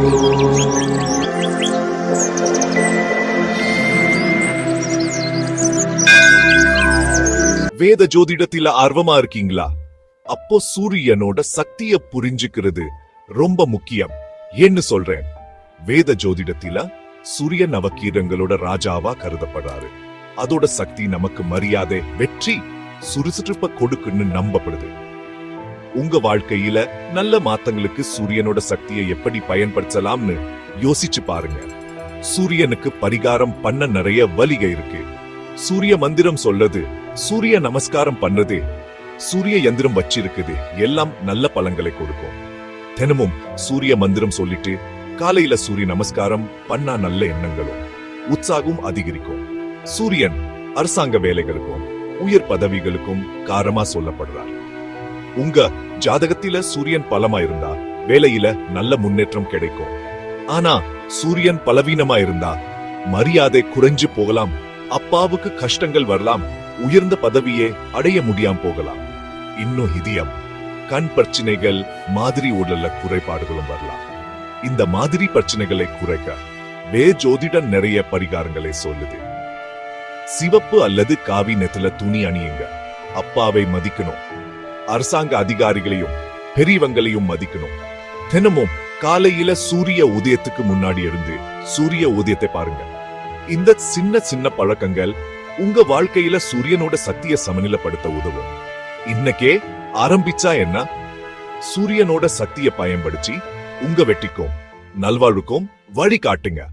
வேத ஜோதிடத்தில ஆர்வமா இருக்கீங்களா? அப்போ சூரியனோட சக்திய புரிஞ்சுக்கிறது ரொம்ப முக்கியம். என்ன சொல்றேன்? வேத ஜோதிடத்தில சூரியன் நவக்கீரங்களோட ராஜாவா கருதப்படுறாரு. அதோட சக்தி நமக்கு மரியாதை வெற்றி சுறுசுறுப்ப கொடுக்குன்னு நம்பப்படுது. உங்க வாழ்க்கையில நல்ல மாத்தங்களுக்கு சூரியனோட சக்தியை எப்படி பயன்படுத்தலாம்னு யோசிச்சு பாருங்க. சூரியனுக்கு பரிகாரம் பண்ண நிறைய வழிக இருக்கு. சூரிய மந்திரம் சொல்றது சூரிய நமஸ்காரம் பண்ணது சூரிய எந்திரம் வச்சிருக்குது எல்லாம் நல்ல பலன்களை கொடுக்கும். தினமும் சூரிய மந்திரம் சொல்லிட்டு காலையில சூரிய நமஸ்காரம் பண்ணா நல்ல எண்ணங்களும் உற்சாகம் அதிகரிக்கும். சூரியன் அரசாங்க வேலைகளுக்கும் உயர் பதவிகளுக்கும் காரமா சொல்லப்படுறார். உங்க ஜாதகத்தில சூரியன் பலமா இருந்தா வேலையில நல்ல முன்னேற்றம் கிடைக்கும். ஆனா சூரியன் பலவீனமா இருந்தா மரியாதை குறைஞ்சு போகலாம் அப்பாவுக்கு கஷ்டங்கள் வரலாம் உயர்ந்த பதவியே அடைய முடியாம போகலாம். இன்னும் இதயம் கண் பிரச்சனைகள் மாதிரி உடல்ல குறைபாடுகளும் வரலாம். இந்த மாதிரி பிரச்சனைகளை குறைக்க வே ஜோதிடம் நிறைய பரிகாரங்களை சொல்லுது. சிவப்பு அல்லது காவி நெத்துல துணி அணியுங்க. அப்பாவை மதிக்கணும். அரசாங்க அதிகாரிகளையும் பெரியவங்களையும் மதிக்கணும். தினமும் காலையில சூரிய உதயத்துக்கு முன்னாடி இருந்து சூரிய உதயத்தை பாருங்க. இந்த சின்ன சின்ன பழக்கங்கள் உங்க வாழ்க்கையில சூரியனோட சக்தியை சமநிலைப்படுத்த உதவும். இன்னைக்கே ஆரம்பிச்சா என்ன? சூரியனோட சக்தியை பயன்படுத்தி உங்க வெட்டிக்கும் நல்வாழ்வுக்கும் வழி காட்டுங்க